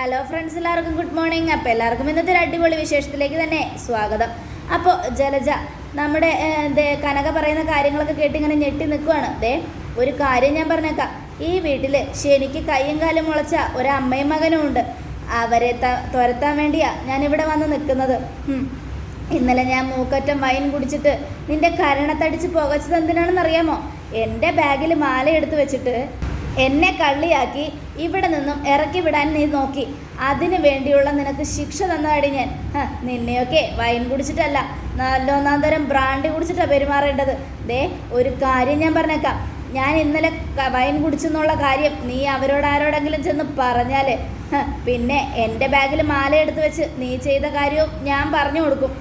Hello friends എല്ലാവർക്കും good morning അപ്പോൾ എല്ലാവർക്കും ഇന്നത്തെ ഒരു അടിപൊളി വിശേഷത്തിലേക്ക് തന്നെ സ്വാഗതം. അപ്പോൾ ജലജ നമ്മുടെ ദേ കനക പറയുന്ന കാര്യങ്ങളൊക്കെ കേട്ട് ഇങ്ങനെ ഞെട്ടി നിൽക്കുവാണ് ദേ ഒരു കാര്യം ഞാൻ പറഞ്ഞേക്കാം. ഈ വീട്ടിൽ ശനിക്ക് കയ്യും കാലും മുളച്ച ഒരു അമ്മയും മകനും ഉണ്ട്. അവരെ ത- തുരത്താൻ വേണ്ടിയാ ഞാനിവിടെ വന്ന് നിൽക്കുന്നത് ഇന്നലെ ഞാൻ മൂക്കറ്റം വൈൻ കുടിച്ചിട്ട് നിന്റെ കരണത്തടിച്ച് പുകച്ചത് എന്തിനാണെന്നറിയാമോ? എന്റെ ബാഗിൽ മാല എടുത്തു വെച്ചിട്ട് എന്നെ കള്ളിയാക്കി ഇവിടെ നിന്നും ഇറക്കി വിടാൻ നീ നോക്കി. അതിനു വേണ്ടിയുള്ള നിനക്ക് ശിക്ഷ തന്നതാടി ഞാൻ. നിന്നെയൊക്കെ വൈൻ കുടിച്ചിട്ടല്ല നല്ലൊന്നാം തരം ബ്രാൻഡ് കുടിച്ചിട്ടാണ് പെരുമാറേണ്ടത്. ദേ ഒരു കാര്യം ഞാൻ പറഞ്ഞേക്കാം. ഞാൻ ഇന്നലെ വൈൻ കുടിച്ചെന്നുള്ള കാര്യം നീ അവരോട് ആരോടെങ്കിലും ചെന്ന് പറഞ്ഞാൽ പിന്നെ എന്റെ ബാഗിൽ മാല എടുത്ത് വെച്ച് നീ ചെയ്ത കാര്യവും ഞാൻ പറഞ്ഞു കൊടുക്കും.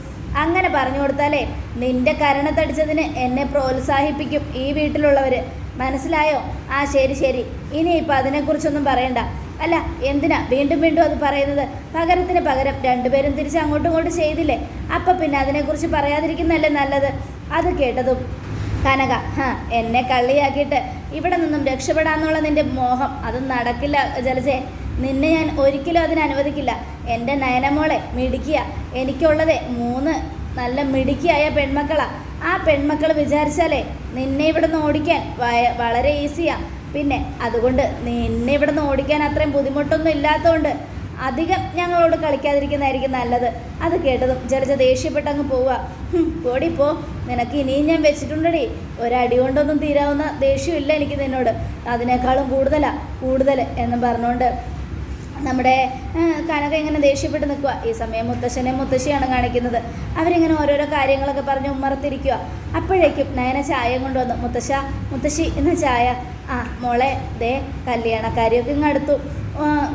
അങ്ങനെ പറഞ്ഞു കൊടുത്താലേ നിന്റെ കരണത്തടിച്ചതിന് എന്നെ പ്രോത്സാഹിപ്പിക്കും ഈ വീട്ടിലുള്ളവർ മനസ്സിലായോ? ആ ശരി ശരി. ഇനി ഇനിയിപ്പോൾ അതിനെക്കുറിച്ചൊന്നും പറയണ്ട. അല്ല എന്തിനാ വീണ്ടും വീണ്ടും അത് പറയുന്നത്? പകരത്തിന് പകരം രണ്ടുപേരും തിരിച്ച് അങ്ങോട്ടും ഇങ്ങോട്ടും ചെയ്തില്ലേ? അപ്പം പിന്നെ അതിനെക്കുറിച്ച് പറയാതിരിക്കുന്നതല്ലേ നല്ലത്? അത് കേട്ടതും. കനക ഹാ എന്നെ കള്ളിയാക്കിയിട്ട് ഇവിടെ നിന്നും രക്ഷപ്പെടാന്നുള്ള നിന്റെ മോഹം അത് നടക്കില്ല ജലജെ. നിന്നെ ഞാൻ ഒരിക്കലും അതിന് അനുവദിക്കില്ല. എന്റെ നയനമോളെ മിടുക്കിയ. എനിക്കുള്ളതേ മൂന്ന് നല്ല മിടുക്കിയായ പെൺമക്കളാ. ആ പെൺമക്കൾ വിചാരിച്ചാലേ നിന്നെ ഇവിടെ നിന്ന് ഓടിക്കാൻ വളരെ ഈസിയാണ് പിന്നെ അതുകൊണ്ട് നിന്നെ ഇവിടെ നിന്ന് ഓടിക്കാൻ അത്രയും ബുദ്ധിമുട്ടൊന്നും ഇല്ലാത്തതുകൊണ്ട് അധികം ഞങ്ങളോട് കളിക്കാതിരിക്കുന്നതായിരിക്കും നല്ലത്. അത് കേട്ടതും ജലജ ദേഷ്യപ്പെട്ട് അങ്ങ് പോവുക ഓടിപ്പോ പോ. നിനക്ക് ഇനിയും ഞാൻ വെച്ചിട്ടുണ്ടടി. ഒരടി കൊണ്ടൊന്നും തീരാവുന്ന ദേഷ്യമില്ല എനിക്ക് നിന്നോട്. അതിനേക്കാളും കൂടുതലാ കൂടുതൽ എന്ന് പറഞ്ഞുകൊണ്ട് നമ്മുടെ കനക ഇങ്ങനെ ദേഷ്യപ്പെട്ട് നിൽക്കുക ഈ സമയം മുത്തശ്ശനെ മുത്തശ്ശിയാണ് കാണിക്കുന്നത്. അവരിങ്ങനെ ഓരോരോ കാര്യങ്ങളൊക്കെ പറഞ്ഞ് ഉമ്മറത്തിരിക്കുക അപ്പോഴേക്കും നയന ചായ കൊണ്ടുവന്നു. മുത്തശ്ശ മുത്തശ്ശി എന്ന ചായ. ആ മോളെ ദേ കല്യാണക്കാരിയൊക്കെ ഇങ്ങ് അടുത്തു.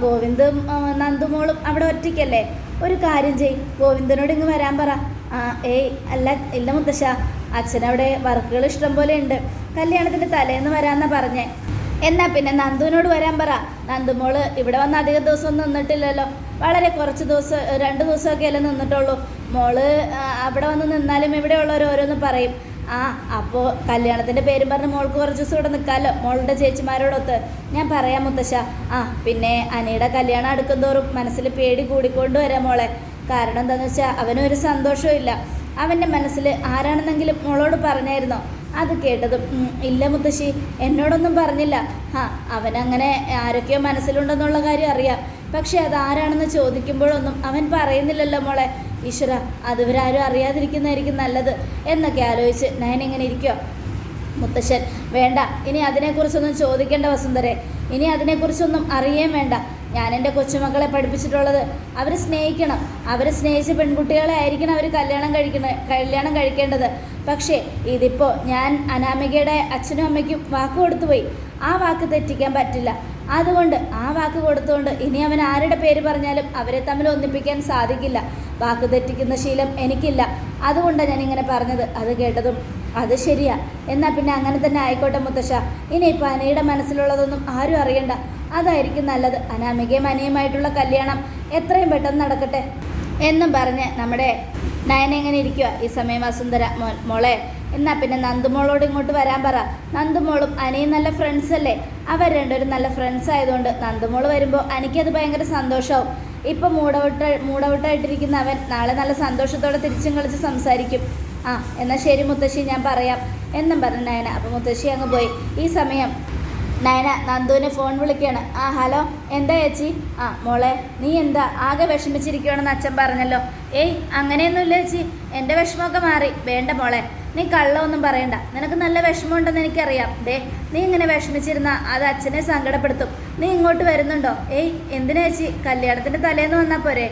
ഗോവിന്ദും നന്ദുമോളും അവിടെ ഒറ്റയ്ക്കല്ലേ? ഒരു കാര്യം ചെയ് ഗോവിന്ദനോട് ഇങ്ങ് വരാൻ പറ. ആ ഏയ് അല്ല ഇല്ല മുത്തശ്ശ. അച്ഛനവിടെ വർക്കുകൾ ഇഷ്ടം പോലെ ഉണ്ട്. കല്യാണത്തിന്റെ തലേന്ന് വരാമെന്നാണ് പറഞ്ഞേ. എന്നാ പിന്നെ നന്ദുവിനോട് വരാൻ പറ. നന്ദുമോൾ ഇവിടെ വന്ന് അധിക ദിവസം നിന്നിട്ടില്ലല്ലോ. വളരെ കുറച്ച് ദിവസം രണ്ട് ദിവസമൊക്കെ അല്ലേ നിന്നിട്ടുള്ളൂ. മോൾ അവിടെ വന്ന് നിന്നാലും ഇവിടെ ഉള്ളവർ ഓരോന്ന് പറയും. ആ അപ്പോൾ കല്യാണത്തിന്റെ പേരും പറഞ്ഞ് മോൾക്ക് കുറച്ച് ദിവസം ഇവിടെ നിൽക്കാമല്ലോ മോളുടെ ചേച്ചിമാരോടൊത്ത് ഞാൻ പറയാം മുത്തശ്ശ. ആ പിന്നെ അനിയുടെ കല്യാണം അടുക്കും തോറും മനസ്സിൽ പേടി കൂടിക്കൊണ്ട് വരാം മോളെ. കാരണം എന്താണെന്ന് വെച്ചാൽ അവനൊരു സന്തോഷവും ഇല്ല. അവന്റെ മനസ്സിൽ ആരാണെന്നെങ്കിലും മോളോട് പറഞ്ഞായിരുന്നോ? അത് കേട്ടതും "ഉം, ഇല്ല മുത്തശ്ശി എന്നോടൊന്നും പറഞ്ഞില്ല. ആ അവനങ്ങനെ ആരൊക്കെയോ മനസ്സിലുണ്ടെന്നുള്ള കാര്യം അറിയാം. പക്ഷെ അതാരാണെന്ന് ചോദിക്കുമ്പോഴൊന്നും അവൻ പറയുന്നില്ലല്ലോ മോളെ. ഈശ്വര അതിവരാരും അറിയാതിരിക്കുന്നതായിരിക്കും നല്ലത് എന്നൊക്കെ ആലോചിച്ച് നയൻ ഇങ്ങനെ ഇരിക്കുക മുത്തശ്ശൻ വേണ്ട. ഇനി അതിനെക്കുറിച്ചൊന്നും ചോദിക്കേണ്ട വസുന്ധരെ. ഇനി അതിനെക്കുറിച്ചൊന്നും അറിയേം വേണ്ട. ഞാൻ എന്റെ കൊച്ചുമക്കളെ പഠിപ്പിച്ചിട്ടുള്ളത് അവർ സ്നേഹിക്കണം. അവർ സ്നേഹിച്ച പെൺകുട്ടികളെ ആയിരിക്കണം അവർ കല്യാണം കഴിക്കണ കല്യാണം കഴിക്കേണ്ടത്. പക്ഷേ ഇതിപ്പോൾ ഞാൻ അനാമികയുടെ അച്ഛനും അമ്മയ്ക്കും വാക്ക് കൊടുത്തുപോയി ആ വാക്ക് തെറ്റിക്കാൻ പറ്റില്ല. അതുകൊണ്ട് ആ വാക്ക് കൊടുത്തുകൊണ്ട് ഇനി അവൻ ആരുടെ പേര് പറഞ്ഞാലും അവരെ തമ്മിൽ ഒന്നിപ്പിക്കാൻ സാധിക്കില്ല. വാക്ക് തെറ്റിക്കുന്ന ശീലം എനിക്കില്ല. അതുകൊണ്ടാണ് ഞാൻ ഇങ്ങനെ പറഞ്ഞത്. അത് കേട്ടതും അത് ശരിയാ. എന്നാൽ പിന്നെ അങ്ങനെ തന്നെ ആയിക്കോട്ടെ മുത്തശ്ശ. ഇനിയിപ്പോൾ അനയുടെ മനസ്സിലുള്ളതൊന്നും ആരും അറിയണ്ട. അതായിരിക്കും നല്ലത്. അനാമികയും അനയുമായിട്ടുള്ള കല്യാണം എത്രയും പെട്ടെന്ന് നടക്കട്ടെ. എന്നും പറഞ്ഞ് നമ്മുടെ നയന എങ്ങനെ ഇരിക്കുക ഈ സമയം വസുന്ധര മോളെ എന്നാ പിന്നെ നന്ദുമോളോട് ഇങ്ങോട്ട് വരാൻ പറ. നന്ദുമോളും അനിയും നല്ല ഫ്രണ്ട്സ് അല്ലേ? അവർ രണ്ടുപേരും നല്ല ഫ്രണ്ട്സ് ആയതുകൊണ്ട് നന്ദുമോൾ വരുമ്പോൾ എനിക്കത് ഭയങ്കര സന്തോഷമാവും ഇപ്പം മൂടൗട്ട് മൂടൗട്ടായിട്ടിരിക്കുന്ന അവൻ നാളെ നല്ല സന്തോഷത്തോടെ തിരിച്ചും കളിച്ച് സംസാരിക്കും. ആ എന്നാൽ ശരി മുത്തശ്ശി ഞാൻ പറയാം. എന്നും പറഞ്ഞു നയന. അപ്പോൾ മുത്തശ്ശി അങ്ങ് പോയി. ഈ സമയം നയന നന്ദുവിനെ ഫോൺ വിളിക്കുകയാണ്. ആ ഹലോ എന്താ ചേച്ചി? ആ മോളെ നീ എന്താ ആകെ വിഷമിച്ചിരിക്കുകയാണെന്ന് അച്ഛൻ പറഞ്ഞല്ലോ. ഏയ് അങ്ങനെയൊന്നുമില്ല ചേച്ചി. എന്റെ വിഷമമൊക്കെ മാറി. വേണ്ട മോളെ നീ കള്ളമൊന്നും പറയണ്ട. നിനക്ക് നല്ല വിഷമമുണ്ടെന്ന് എനിക്കറിയാം. ദേ നീ ഇങ്ങനെ വിഷമിച്ചിരുന്ന അത് അച്ഛനെ സങ്കടപ്പെടുത്തും. നീ ഇങ്ങോട്ട് വരുന്നുണ്ടോ? ഏയ് എന്തിനാ ചേച്ചി? കല്യാണത്തിന്റെ തലേന്ന് വന്നാൽ പോരെ.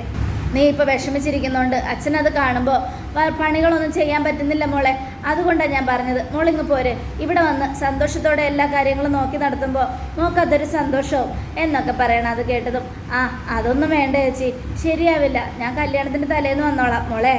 നീ ഇപ്പോൾ വിഷമിച്ചിരിക്കുന്നതുകൊണ്ട് അച്ഛനത് കാണുമ്പോൾ പണികളൊന്നും ചെയ്യാൻ പറ്റുന്നില്ല മോളെ. അതുകൊണ്ടാണ് ഞാൻ പറഞ്ഞത്. മോളിങ്ങ് പോരെ. ഇവിടെ വന്ന് സന്തോഷത്തോടെ എല്ലാ കാര്യങ്ങളും നോക്കി നടത്തുമ്പോൾ നോക്കതൊരു സന്തോഷവും എന്നൊക്കെ പറയണം അത് കേട്ടതും. ആ അതൊന്നും വേണ്ട ചേച്ചി. ശരിയാവില്ല. ഞാൻ കല്യാണത്തിന്റെ തലേന്ന് വന്നോളാം മോളെ.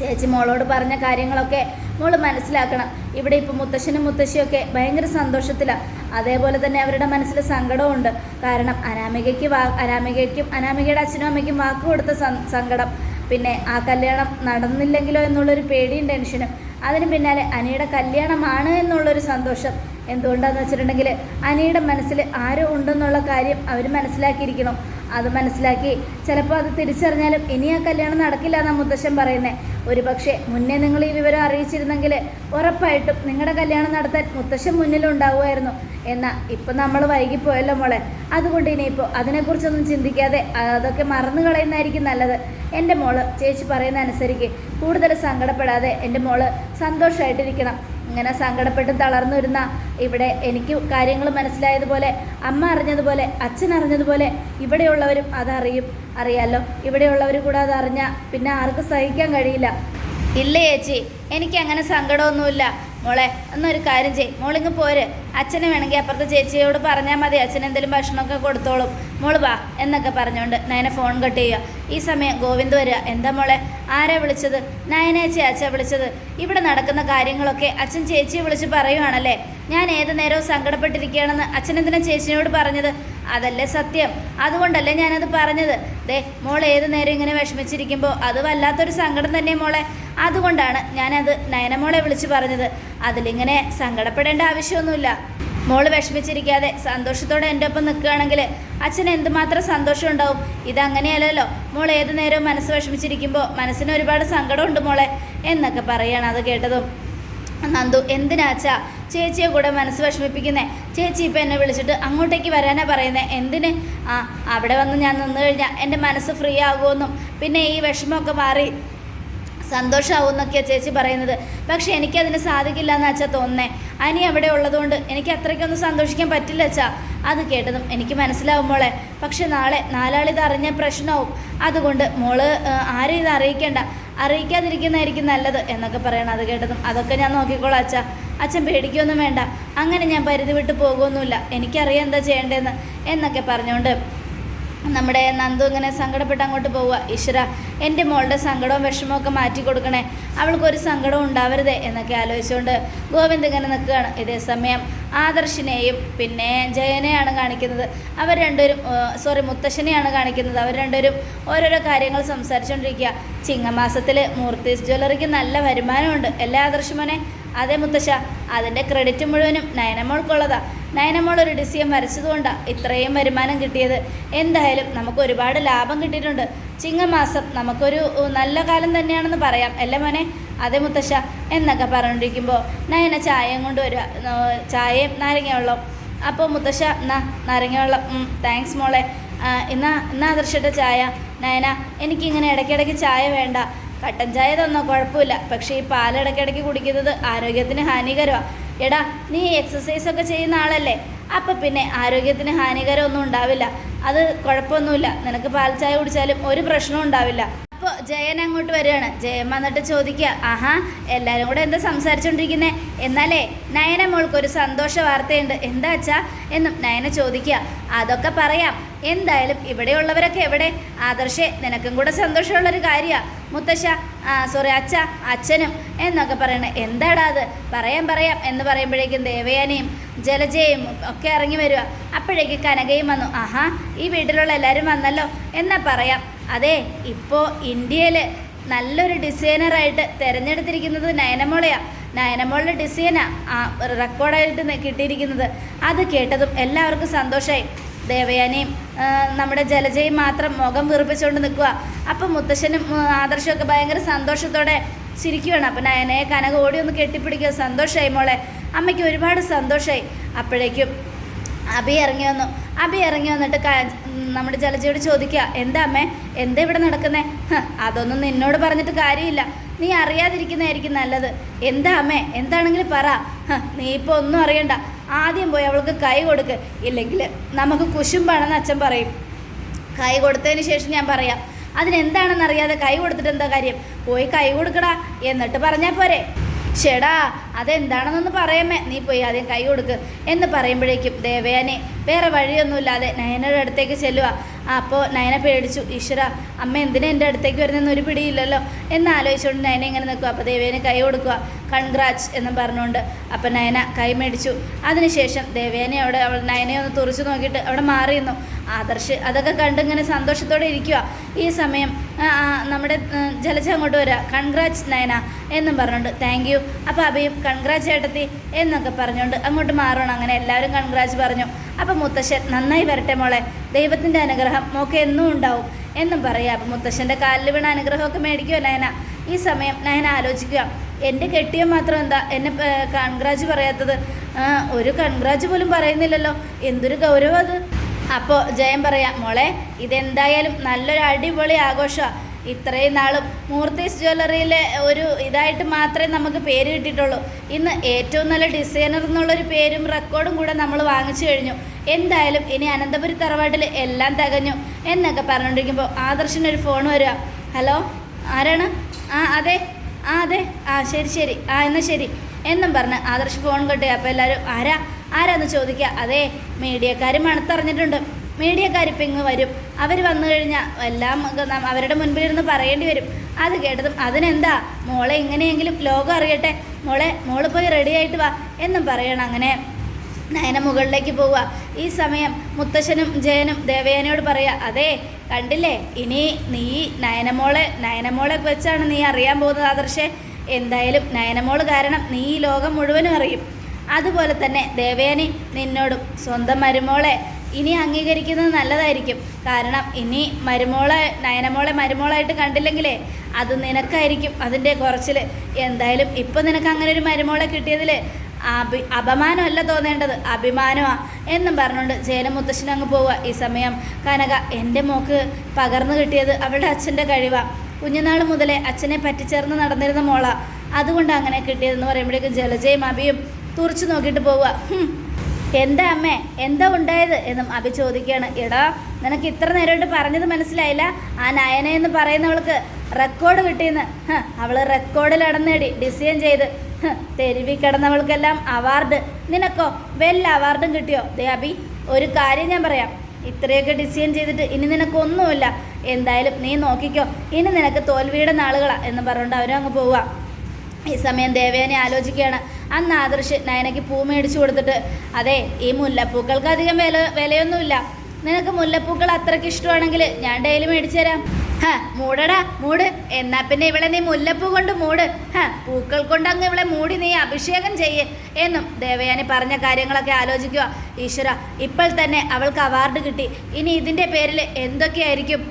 ചേച്ചി മോളോട് പറഞ്ഞ കാര്യങ്ങളൊക്കെ മോൾ മനസ്സിലാക്കണം. ഇവിടെ ഇപ്പോൾ മുത്തശ്ശനും മുത്തശ്ശിയൊക്കെ ഭയങ്കര സന്തോഷത്തിലാണ് അതേപോലെ തന്നെ അവരുടെ മനസ്സിൽ സങ്കടമുണ്ട് കാരണം അനാമികയ്ക്ക് വാ അനാമികയ്ക്കും അനാമികയുടെ അച്ഛനും അമ്മയ്ക്കും വാക്ക് കൊടുത്ത സങ്കടം. പിന്നെ ആ കല്യാണം നടന്നില്ലെങ്കിലോ എന്നുള്ളൊരു പേടിയും ടെൻഷനും. അതിന് പിന്നാലെ അനിയുടെ കല്യാണമാണ് എന്നുള്ളൊരു സന്തോഷം. എന്തുകൊണ്ടാന്ന് വെച്ചിട്ടുണ്ടെങ്കിൽ അനിയുടെ മനസ്സിൽ ആരോ ഉണ്ടെന്നുള്ള കാര്യം അവർ മനസ്സിലാക്കിയിരിക്കണം. അത് മനസ്സിലാക്കി ചിലപ്പോൾ അത് തിരിച്ചറിഞ്ഞാലും ഇനി ആ കല്യാണം നടക്കില്ല എന്നാണ് മുത്തശ്ശൻ പറയുന്നത് ഒരു പക്ഷേ മുന്നേ നിങ്ങൾ ഈ വിവരം അറിയിച്ചിരുന്നെങ്കിൽ ഉറപ്പായിട്ടും നിങ്ങളുടെ കല്യാണം നടത്താൻ മുത്തശ്ശൻ മുന്നിലുണ്ടാവുമായിരുന്നു. എന്നാൽ ഇപ്പം നമ്മൾ വൈകിപ്പോയല്ലോ മോളെ. അതുകൊണ്ട് ഇനിയിപ്പോൾ അതിനെക്കുറിച്ചൊന്നും ചിന്തിക്കാതെ അതൊക്കെ മറന്നു കളയുന്നതായിരിക്കും നല്ലത്. എന്റെ മോൾ ചേച്ചി പറയുന്ന അനുസരിക്ക് കൂടുതൽ സങ്കടപ്പെടാതെ എന്റെ മോൾ സന്തോഷമായിട്ടിരിക്കണം ഇങ്ങനെ സങ്കടപ്പെട്ട് തളർന്നിരുന്ന ഇവിടെ എനിക്ക് കാര്യങ്ങൾ മനസ്സിലായതുപോലെ അമ്മ അറിഞ്ഞതുപോലെ അച്ഛൻ അറിഞ്ഞതുപോലെ ഇവിടെയുള്ളവരും അതറിയും. അറിയാലോ ഇവിടെയുള്ളവർ കൂടെ അതറിഞ്ഞ പിന്നെ ആർക്കും സഹിക്കാൻ കഴിയില്ല. ഇല്ല ചേച്ചി എനിക്ക് അങ്ങനെ സങ്കടമൊന്നുമില്ല. മോളെ എന്നൊരു കാര്യം ചെയ് മോളിങ്ങ് പോര്. അച്ഛന് വേണമെങ്കിൽ അപ്പുറത്തെ ചേച്ചിയോട് പറഞ്ഞാൽ മതി. അച്ഛൻ എന്തെങ്കിലും ഭക്ഷണമൊക്കെ കൊടുത്തോളും. മോൾ വാ എന്നൊക്കെ പറഞ്ഞുകൊണ്ട് നയനെ ഫോൺ കട്ട് ചെയ്യുക. ഈ സമയം ഗോവിന്ദ് വരിക. എന്താ മോളെ ആരാ വിളിച്ചത്? നയനേച്ചി അച്ഛ വിളിച്ചത്. ഇവിടെ നടക്കുന്ന കാര്യങ്ങളൊക്കെ അച്ഛൻ ചേച്ചിയെ വിളിച്ച് പറയുവാണല്ലേ? ഞാൻ ഏത് നേരവും സങ്കടപ്പെട്ടിരിക്കുകയാണെന്ന് അച്ഛൻ എന്തിനാ ചേച്ചിയോട് പറഞ്ഞത്? അതല്ലേ സത്യം. അതുകൊണ്ടല്ലേ ഞാനത് പറഞ്ഞത്. ദേ മോൾ ഏത് നേരം ഇങ്ങനെ വിഷമിച്ചിരിക്കുമ്പോൾ അത് വല്ലാത്തൊരു സങ്കടം തന്നെ മോളെ. അതുകൊണ്ടാണ് ഞാനത് നയനമോളെ വിളിച്ച് പറഞ്ഞത്. അതിലിങ്ങനെ സങ്കടപ്പെടേണ്ട ആവശ്യമൊന്നുമില്ല. മോൾ വിഷമിച്ചിരിക്കാതെ സന്തോഷത്തോടെ എന്റെ ഒപ്പം നിൽക്കുകയാണെങ്കിൽ അച്ഛന് എന്തുമാത്രം സന്തോഷം ഉണ്ടാവും? ഇതങ്ങനെയല്ലല്ലോ. മോൾ ഏത് നേരവും മനസ്സ് വിഷമിച്ചിരിക്കുമ്പോൾ മനസ്സിന് ഒരുപാട് സങ്കടമുണ്ട് മോളെ. എന്നൊക്കെ പറയാണ് അത് കേട്ടതും. നന്ദു എന്തിനാച്ചാ ചേച്ചിയെ കൂടെ മനസ്സ് വിഷമിപ്പിക്കുന്നേ. ചേച്ചി ഇപ്പം എന്നെ വിളിച്ചിട്ട് അങ്ങോട്ടേക്ക് വരാനാ പറയുന്നത് എന്തിന്? ആ അവിടെ വന്ന് ഞാൻ നിന്ന് കഴിഞ്ഞാൽ എന്റെ മനസ്സ് ഫ്രീ ആകുമെന്നും പിന്നെ ഈ വിഷമമൊക്കെ മാറി സന്തോഷമാവും എന്നൊക്കെയാണ് ചേച്ചി പറയുന്നത്. പക്ഷെ എനിക്കതിന് സാധിക്കില്ല എന്ന് അച്ഛാ തോന്നേ അനി അവിടെ ഉള്ളതുകൊണ്ട് എനിക്ക് അത്രയ്ക്കൊന്നും സന്തോഷിക്കാൻ പറ്റില്ല അച്ഛാ. അത് കേട്ടതും എനിക്ക് മനസ്സിലാവും മോളെ. പക്ഷെ നാളെ നാലാളിത് അറിഞ്ഞ പ്രശ്നമാവും അതുകൊണ്ട് മോൾ ആരും ഇത് അറിയിക്കേണ്ട. അറിയിക്കാതിരിക്കുന്നതായിരിക്കും നല്ലത് എന്നൊക്കെ പറയണം. അത് കേട്ടതും അതൊക്കെ ഞാൻ നോക്കിക്കോളാം അച്ഛാ. അച്ഛൻ പേടിക്കൊന്നും വേണ്ട. അങ്ങനെ ഞാൻ പരിധി വിട്ട് പോകുമൊന്നുമില്ല എനിക്കറിയാം എന്താ ചെയ്യേണ്ടതെന്ന് എന്നൊക്കെ പറഞ്ഞുകൊണ്ട് നമ്മുടെ നന്ദു ഇങ്ങനെ സങ്കടപ്പെട്ട് അങ്ങോട്ട് പോവുക. ഈശ്വര എന്റെ മോളുടെ സങ്കടവും വിഷമവും ഒക്കെ മാറ്റി കൊടുക്കണേ. അവൾക്കൊരു സങ്കടവും ഉണ്ടാവരുതേ എന്നൊക്കെ ആലോചിച്ചുകൊണ്ട് ഗോവിന്ദ് ഇങ്ങനെ നിൽക്കുകയാണ്. ഇതേ സമയം ആദർശിനെയും പിന്നെ ജയനെയാണ് കാണിക്കുന്നത്. അവർ രണ്ടുപേരും സോറി മുത്തശ്ശനെയാണ് കാണിക്കുന്നത്. അവർ രണ്ടുപേരും ഓരോരോ കാര്യങ്ങൾ സംസാരിച്ചുകൊണ്ടിരിക്കുക. ചിങ്ങമാസത്തിൽ മൂർത്തീസ് ജ്വല്ലറിക്ക് നല്ല വരുമാനമുണ്ട്. എല്ലാ ആദർശമോനെ അതെ മുത്തശ്ശ അതിന്റെ ക്രെഡിറ്റ് മുഴുവനും നയനമോൾക്കുള്ളതാ. നയനമോൾ ഒരു ഡിസിയം വരച്ചതുകൊണ്ടാണ് ഇത്രയും വരുമാനം കിട്ടിയത്. എന്തായാലും നമുക്ക് ഒരുപാട് ലാഭം കിട്ടിയിട്ടുണ്ട്. ചിങ്ങമാസം നമുക്കൊരു നല്ല കാലം തന്നെയാണെന്ന് പറയാം. അല്ലേ മോനെ? അതെ മുത്തശ്ശ എന്നൊക്കെ പറഞ്ഞുകൊണ്ടിരിക്കുമ്പോൾ നയന ചായയും കൊണ്ട് വരിക ചായയും നാരങ്ങ വെള്ളം അപ്പോൾ മുത്തശ്ശ എന്നാ നാരങ്ങ വെള്ളം താങ്ക്സ് മോളെ. എന്നാ എന്നാ ദൃശ്യത്തെ ചായ. നയന എനിക്കിങ്ങനെ ഇടയ്ക്കിടയ്ക്ക് ചായ വേണ്ട. കട്ടൻ ചായ തന്നോ? കുഴപ്പമില്ല. പക്ഷേ ഈ പാൽ ഇടയ്ക്കിടയ്ക്ക് കുടിക്കുന്നത് ആരോഗ്യത്തിന് ഹാനികരമാണ് എടാ നീ എക്സസൈസ് ഒക്കെ ചെയ്യുന്ന ആളല്ലേ? അപ്പം പിന്നെ ആരോഗ്യത്തിന് ഹാനികരമൊന്നും ഉണ്ടാവില്ല. അത് കുഴപ്പമൊന്നുമില്ല. നിനക്ക് പാൽ ചായ കുടിച്ചാലും ഒരു പ്രശ്നവും ഉണ്ടാവില്ല. അപ്പോൾ ജയൻ അങ്ങോട്ട് വരികയാണ്. ജയൻ വന്നിട്ട് ചോദിക്കുക ആഹാ എല്ലാവരും കൂടെ എന്താ സംസാരിച്ചുകൊണ്ടിരിക്കുന്നത് എന്നാലേ നയന മോൾക്ക് ഒരു സന്തോഷ വാർത്തയുണ്ട്. എന്താ അച്ഛാ? എന്നും നയന ചോദിക്കുക അതൊക്കെ പറയാം. എന്തായാലും ഇവിടെയുള്ളവരൊക്കെ എവിടെ? ആദർശേ നിനക്കും കൂടെ സന്തോഷമുള്ളൊരു കാര്യമാണ് മുത്തശ്ശ ആ സോറി അച്ഛ അച്ഛനും എന്നൊക്കെ പറയണേ. എന്താടാ അത്? പറയാം പറയാം എന്ന് പറയുമ്പോഴേക്കും ദേവയാനയും ജലജയും ഒക്കെ ഇറങ്ങി വരിക അപ്പോഴേക്ക് കനകയും വന്നു ആഹാ ഈ വീട്ടിലുള്ള എല്ലാവരും വന്നല്ലോ. എന്നാ പറയാം? അതെ ഇപ്പോൾ ഇന്ത്യയിൽ നല്ലൊരു ഡിസൈനറായിട്ട് തിരഞ്ഞെടുത്തിരിക്കുന്നത് നയനമോളയാണ് നയനമോളുടെ ഡിസൈനാണ് റെക്കോർഡായിട്ട് കിട്ടിയിരിക്കുന്നത്. അത് കേട്ടതും എല്ലാവർക്കും സന്തോഷമായി ദേവയാനിയും നമ്മുടെ ജലജയും മാത്രം മുഖം വീർപ്പിച്ചുകൊണ്ട് നിൽക്കുക അപ്പം മുത്തശ്ശനും ആദർശമൊക്കെ ഭയങ്കര സന്തോഷത്തോടെ ചിരിക്കുകയാണ് അപ്പം നയനയെ കനക ഓടി ഒന്ന് കെട്ടിപ്പിടിക്കുക സന്തോഷമായി മോളെ. അമ്മയ്ക്ക് ഒരുപാട് സന്തോഷമായി അപ്പോഴേക്കും അഭി ഇറങ്ങി വന്നു. അബി ഇറങ്ങി വന്നിട്ട് നമ്മുടെ ജലജയോട് ചോദിക്കുക എന്താ അമ്മേ എന്താ ഇവിടെ നടക്കുന്നേ? അതൊന്നും നിന്നോട് പറഞ്ഞിട്ട് കാര്യമില്ല. നീ അറിയാതിരിക്കുന്നതായിരിക്കും നല്ലത്. എന്താ അമ്മേ എന്താണെങ്കിലും പറ. നീ ഇപ്പോൾ ഒന്നും അറിയണ്ട. ആദ്യം പോയി അവൾക്ക് കൈ കൊടുക്ക്. ഇല്ലെങ്കിൽ നമുക്ക് കുശുമ്പാണെന്ന് അച്ഛൻ പറയും. കൈ കൊടുത്തതിന് ശേഷം ഞാൻ പറയാം. അതിനെന്താണെന്ന് അറിയാതെ കൈ കൊടുത്തിട്ട് എന്താ കാര്യം? പോയി കൈ കൊടുക്കടാ. എന്നിട്ട് പറഞ്ഞാൽ പോരെ. ചേടാ അതെന്താണെന്നൊന്ന് പറയാമേ നീ പോയി ആദ്യം കൈ കൊടുക്ക്. എന്ന് പറയുമ്പോഴേക്കും ദേവയാനെ വേറെ വഴിയൊന്നുമില്ലാതെ നയനയുടെ അടുത്തേക്ക് ചെല്ലുക അപ്പോൾ നയന പേടിച്ചു. ഈശ്വര അമ്മ എന്തിനാ എന്റെ അടുത്തേക്ക് വരുന്നതെന്ന് ഒരു പിടിയില്ലല്ലോ. എന്ന് ആലോചിച്ചുകൊണ്ട് നയന ഇങ്ങനെ നിൽക്കുക അപ്പോൾ ദേവേനെ കൈ കൊടുക്കുക കൺഗ്രാച്ച് എന്നും പറഞ്ഞുകൊണ്ട് അപ്പം നയന കൈ മേടിച്ചു. അതിനുശേഷം ദേവേനെ അവിടെ അവൾ നയനെ ഒന്ന് തുറച്ചു നോക്കിയിട്ട് അവിടെ മാറിയിരുന്നു. ആദർശ് അതൊക്കെ കണ്ട് ഇങ്ങനെ സന്തോഷത്തോടെ ഇരിക്കുക ഈ സമയം നമ്മുടെ ജലജ അങ്ങോട്ട് വരിക കൺഗ്രാറ്റ്സ് നയന എന്നും പറഞ്ഞുകൊണ്ട് താങ്ക് യു അപ്പോൾ അഭിയും കൺഗ്രാറ്റ് ചേട്ടത്തി എന്നൊക്കെ പറഞ്ഞുകൊണ്ട് അങ്ങോട്ട് മാറണം. അങ്ങനെ എല്ലാവരും കൺഗ്രാറ്റ്സ് പറഞ്ഞു. അപ്പം മുത്തശ്ശൻ നന്നായി വരട്ടെ മോളെ. ദൈവത്തിന്റെ അനുഗ്രഹം മോക്ക് എന്നും ഉണ്ടാവും എന്നും പറയുക അപ്പം മുത്തശ്ശന്റെ കാലിൽ വീണ അനുഗ്രഹമൊക്കെ മേടിക്കുമോ നയന? ഈ സമയം നയന ആലോചിക്കുക. എന്റെ കെട്ടിയ മാത്രം എന്താ എന്നെ കൺഗ്രാജ് പറയാത്തത്? ഒരു കൺഗ്രാജ് പോലും പറയുന്നില്ലല്ലോ. എന്തൊരു ഗൗരവം അത്? അപ്പോൾ ജയം പറയാം. മോളെ ഇതെന്തായാലും നല്ലൊരു അടിപൊളി ആഘോഷമാണ് ഇത്രയും നാളും മൂർത്തീസ് ജ്വല്ലറിയിലെ ഒരു ഇതായിട്ട് മാത്രമേ നമുക്ക് പേര് കിട്ടിയിട്ടുള്ളൂ. ഇന്ന് ഏറ്റവും നല്ല ഡിസൈനർ എന്നുള്ളൊരു പേരും റെക്കോർഡും കൂടെ നമ്മൾ വാങ്ങിച്ചു കഴിഞ്ഞു. എന്തായാലും ഇനി അനന്തപുരി തറവാട്ടിൽ എല്ലാം തികഞ്ഞു എന്നൊക്കെ പറഞ്ഞുകൊണ്ടിരിക്കുമ്പോൾ ആദർശിനൊരു ഫോൺ വരിക. ഹലോ ആരാണ്? ആ അതെ. ആ അതെ. ആ ശരി ശരി. ആ എന്നാൽ ശരി. എന്നും പറഞ്ഞ് ആദർശ് ഫോൺ കിട്ടുക അപ്പോൾ എല്ലാവരും ആരാ? ആരാന്ന് ചോദിക്കുക? അതെ മീഡിയക്കാർ മണത്തറിഞ്ഞിട്ടുണ്ട്. മീഡിയക്കാർ ഇപ്പം ഇങ്ങ് വരും. അവർ വന്നു കഴിഞ്ഞാൽ എല്ലാം അവരുടെ മുൻപിലിരുന്ന് പറയേണ്ടി വരും. അത് കേട്ടതും അതിനെന്താ? മോളെ ഇങ്ങനെയെങ്കിലും ലോകം അറിയട്ടെ. മോളെ മോൾ പോയി റെഡി ആയിട്ട് വാ. എന്നും പറയണം അങ്ങനെ. നയന മുകളിലേക്ക് പോവുക. ഈ സമയം മുത്തശ്ശനും ജയനും ദേവയാനയോട് പറയുക അതെ കണ്ടില്ലേ? ഇനി നീ നയനമോളെ നയനമോളെ വെച്ചാണ് നീ അറിയാൻ പോകുന്നത് ആദർശേ. എന്തായാലും നയനമോൾ കാരണം നീ ഈ ലോകം മുഴുവനും അറിയും. അതുപോലെ തന്നെ ദേവയാനി നിന്നോടും സ്വന്തം മരുമോളെ ഇനി അംഗീകരിക്കുന്നത് നല്ലതായിരിക്കും. കാരണം ഇനി മരുമോളെ നയനമോളെ മരുമോളായിട്ട് കണ്ടില്ലെങ്കിലേ അത് നിനക്കായിരിക്കും അതിന്റെ കുറച്ചിൽ എന്തായാലും ഇപ്പം നിനക്ക് അങ്ങനെ ഒരു മരുമോളെ കിട്ടിയതിൽ അഭി അപമാനമല്ല തോന്നേണ്ടത് അഭിമാനമാണ് എന്നും പറഞ്ഞുകൊണ്ട് ജയന മുത്തശ്ശൻ അങ്ങ് പോവുക. ഈ സമയം കനക എന്റെ മോക്ക് പകർന്നു കിട്ടിയത് അവളുടെ അച്ഛന്റെ കഴിവാണ് കുഞ്ഞുനാൾ മുതലേ അച്ഛനെ പറ്റിച്ചേർന്ന് നടന്നിരുന്ന മോളാണ് അതുകൊണ്ട് അങ്ങനെ കിട്ടിയതെന്ന് പറയുമ്പോഴേക്കും ജലജയും അഭിയും തുറച്ചു നോക്കിയിട്ട് പോവുക. എന്താ അമ്മേ? എന്താ ഉണ്ടായത്? എന്നും അഭി ചോദിക്കുകയാണ്. എടാ നിനക്ക് ഇത്ര നേരമായിട്ട് പറഞ്ഞത് മനസ്സിലായില്ല? ആ നയന എന്ന് പറയുന്നവൾക്ക് റെക്കോർഡ് കിട്ടിയെന്ന്. അവൾ റെക്കോർഡിൽ ഇടന്നേടി ഡിസൈൻ ചെയ്ത്. തെരുവി കിടന്നവൾക്കെല്ലാം അവാർഡ് നിനക്കോ? വെല്ല അവാർഡും കിട്ടിയോ? ദേ അഭി ഒരു കാര്യം ഞാൻ പറയാം. ഇത്രയൊക്കെ ഡിസൈൻ ചെയ്തിട്ട് ഇനി നിനക്കൊന്നുമില്ല. എന്തായാലും നീ നോക്കിക്കോ. ഇനി നിനക്ക് തോൽവിയുടെ നാളുകളാ എന്ന് പറഞ്ഞുകൊണ്ട് അവരും അങ്ങ് പോവുക. ഈ സമയം ദേവേനെ ആലോചിക്കുകയാണ്. അന്ന് ആദർശ് നയനയ്ക്ക് പൂ മേടിച്ചു കൊടുത്തിട്ട് അതെ ഈ മുല്ലപ്പൂക്കൾക്ക് അധികം വില വിലയൊന്നുമില്ല. നിനക്ക് മുല്ലപ്പൂക്കൾ അത്രയ്ക്ക് ഇഷ്ടമാണെങ്കിൽ ഞാൻ ഡെയിലി മേടിച്ചു തരാം. ഹാ മൂടടാ മൂട്. എന്നാ പിന്നെ ഇവിടെ നീ മുല്ലപ്പൂ കൊണ്ട് മൂട്. ഹാ പൂക്കൾ കൊണ്ട് അങ്ങ് ഇവിടെ മൂടി നീ അഭിഷേകം ചെയ്യ്. എന്നും ദേവയാനി പറഞ്ഞ കാര്യങ്ങളൊക്കെ ആലോചിക്കുക. ഈശ്വര ഇപ്പോൾ തന്നെ അവൾക്ക് അവാർഡ് കിട്ടി. ഇനി ഇതിന്റെ പേരിൽ എന്തൊക്കെയായിരിക്കും?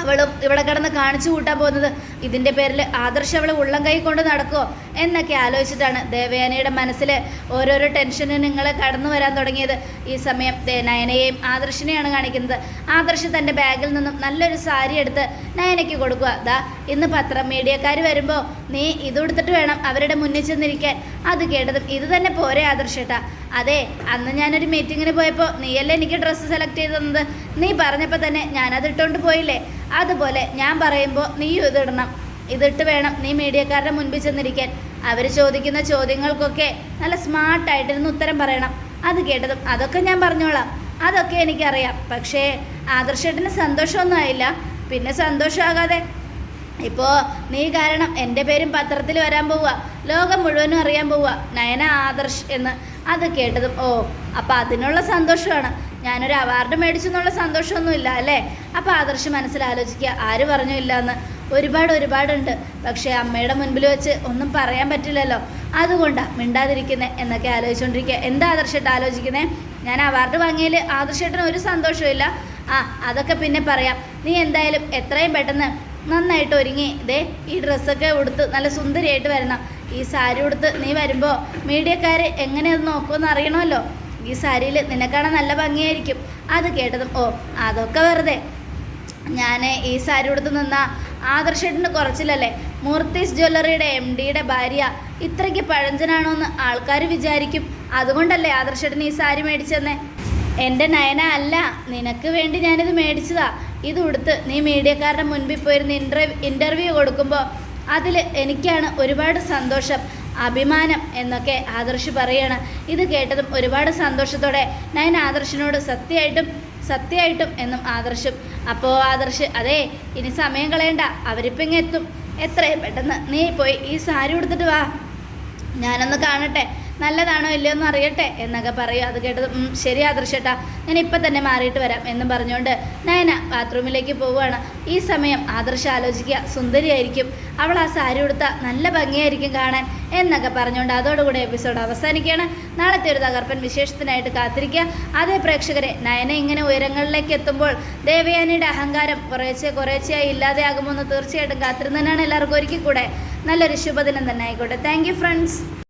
അവളും ഇവിടെ കിടന്ന് കാണിച്ചു കൂട്ടാൻ പോകുന്നത്. ഇതിന്റെ പേരിൽ ആദർശം അവളെ ഉള്ളം കൈ കൊണ്ട് നടക്കുമോ എന്നൊക്കെ ആലോചിച്ചിട്ടാണ് ദേവയാനിയുടെ മനസ്സിൽ ഓരോരോ ടെൻഷന് നിങ്ങൾ കടന്നു വരാൻ തുടങ്ങിയത്. ഈ സമയം നയനയെയും ആദർശിനെയാണ് കാണിക്കുന്നത്. ആദർശ് തന്റെ ബാഗിൽ നിന്നും നല്ലൊരു സാരി എടുത്ത് നയനയ്ക്ക് കൊടുക്കുക. ദാ ഇന്ന് പത്രം മീഡിയക്കാർ വരുമ്പോൾ നീ ഇതെടുത്തിട്ട് വേണം അവരുടെ മുന്നിൽ ചെന്നിരിക്കാൻ. അത് കേട്ടതും ഇത് തന്നെ പോരെ ആദർശേട്ടാ. അതെ അന്ന് ഞാനൊരു മീറ്റിങ്ങിന് പോയപ്പോൾ നീയല്ലേ എനിക്ക് ഡ്രസ്സ് സെലക്ട് ചെയ്ത് തന്നത്? നീ പറഞ്ഞപ്പോൾ തന്നെ ഞാനത് ഇട്ടുകൊണ്ട് പോയില്ലേ? അതുപോലെ ഞാൻ പറയുമ്പോൾ നീയും ഇതിടണം ഇതിട്ട് വേണം നീ മീഡിയക്കാരുടെ മുൻപിൽ ചെന്നിരിക്കാൻ. അവർ ചോദിക്കുന്ന ചോദ്യങ്ങൾക്കൊക്കെ നല്ല സ്മാർട്ടായിട്ടിരുന്ന് ഉത്തരം പറയണം. അത് കേട്ടതും അതൊക്കെ ഞാൻ പറഞ്ഞോളാം. അതൊക്കെ എനിക്കറിയാം. പക്ഷേ ആദർശേട്ടന് സന്തോഷമൊന്നും ആയില്ല പിന്നെ സന്തോഷമാകാതെ ഇപ്പോൾ നീ കാരണം എന്റെ പേരും പത്രത്തിൽ വരാൻ പോവുക. ലോകം മുഴുവനും അറിയാൻ പോവുക. നയന ആദർശ് എന്ന് അത് കേട്ടതും ഓ അപ്പം അതിനുള്ള സന്തോഷമാണ്. ഞാനൊരു അവാർഡ് മേടിച്ചെന്നുള്ള സന്തോഷമൊന്നുമില്ല അല്ലേ? അപ്പോൾ ആദർശ് മനസ്സിലാലോചിക്കുക. ആര് പറഞ്ഞു ഇല്ല എന്ന് ഒരുപാട് ഒരുപാടുണ്ട്. പക്ഷേ അമ്മയുടെ മുൻപിൽ വെച്ച് ഒന്നും പറയാൻ പറ്റില്ലല്ലോ. അതുകൊണ്ടാണ് മിണ്ടാതിരിക്കുന്നത് എന്നൊക്കെ ആലോചിച്ചുകൊണ്ടിരിക്കുക എന്താ ആദർശമായിട്ട് ആലോചിക്കുന്നത് ഞാൻ അവാർഡ് വാങ്ങിയതിൽ ആദർശേട്ടന് ഒരു സന്തോഷമില്ല ആ അതൊക്കെ പിന്നെ പറയാം. നീ എന്തായാലും എത്രയും പെട്ടെന്ന് നന്നായിട്ട് ഒരുങ്ങി. ദേ ഈ ഡ്രസ്സൊക്കെ ഉടുത്ത് നല്ല സുന്ദരിയായിട്ട് വരണം ഈ സാരി ഉടുത്ത് നീ വരുമ്പോൾ മീഡിയക്കാർ എങ്ങനെ അത് നോക്കുമെന്ന് അറിയണമല്ലോ? ഈ സാരിയിൽ നിനക്കാണെ നല്ല ഭംഗിയായിരിക്കും. അത് കേട്ടതും ഓ അതൊക്കെ വെറുതെ. ഞാൻ ഈ സാരി ഉടുത്ത് നിന്ന ആദർശേട്ടന് കുറച്ചില്ലല്ലേ? മൂർത്തീസ് ജ്വല്ലറിയുടെ എം ഡിയുടെ ഭാര്യ ഇത്രയ്ക്ക് പഴഞ്ചനാണോ എന്ന് ആൾക്കാർ വിചാരിക്കും. അതുകൊണ്ടല്ലേ ആദർശേട്ടൻ ഈ സാരി മേടിച്ചെന്നേ? എന്റെ നയന അല്ല നിനക്ക് വേണ്ടി ഞാനിത് മേടിച്ചതാ. ഇത് ഉടുത്ത് നീ മീഡിയക്കാരുടെ മുൻപിൽ പോയിരുന്ന് ഇന്റർവ്യൂ ഇന്റർവ്യൂ കൊടുക്കുമ്പോൾ അതിൽ എനിക്കാണ് ഒരുപാട് സന്തോഷം അഭിമാനം എന്നൊക്കെ ആദർശ് പറയാണ്. ഇത് കേട്ടതും ഒരുപാട് സന്തോഷത്തോടെ നയൻ ആദർശിനോട് സത്യമായിട്ടും സത്യമായിട്ടും എന്നും ആദർശും. അപ്പോൾ ആദർശ് അതെ ഇനി സമയം കളയണ്ട. അവരിപ്പം ഇങ്ങെത്തും. എത്രയും പെട്ടെന്ന് നീ പോയി ഈ സാരി ഉടുത്തിട്ട് വാ. ഞാനൊന്ന് കാണട്ടെ. നല്ലതാണോ ഇല്ലയോ എന്ന് അറിയട്ടെ എന്നൊക്കെ പറയും. അത് കേട്ടത് "ഉം, ശരി ആദർശേട്ടാ ഞാൻ ഇപ്പം തന്നെ മാറിയിട്ട് വരാം എന്നും പറഞ്ഞുകൊണ്ട് നയന ബാത്റൂമിലേക്ക് പോവുകയാണ്. ഈ സമയം ആദർശ ആലോചിക്കുക സുന്ദരിയായിരിക്കും. അവൾ ആ സാരി ഉടുത്ത നല്ല ഭംഗിയായിരിക്കും കാണാൻ എന്നൊക്കെ പറഞ്ഞുകൊണ്ട് അതോടുകൂടി എപ്പിസോഡ് അവസാനിക്കുകയാണ്. നാളത്തെ ഒരു തകർപ്പൻ വിശേഷത്തിനായിട്ട് കാത്തിരിക്കുക. അതേ പ്രേക്ഷകരെ നയന ഇങ്ങനെ ഉയരങ്ങളിലേക്ക് എത്തുമ്പോൾ ദേവയാനിയുടെ അഹങ്കാരം കുറേശ്ശെ കുറേശ്ശെയായി ഇല്ലാതെയാകുമെന്ന് തീർച്ചയായിട്ടും കാത്തിരുന്നതിനാണ് എല്ലാവർക്കും ഒരിക്കൽ കൂടെ നല്ലൊരു ശുഭദിനം തന്നെ ആയിക്കോട്ടെ. Thank you friends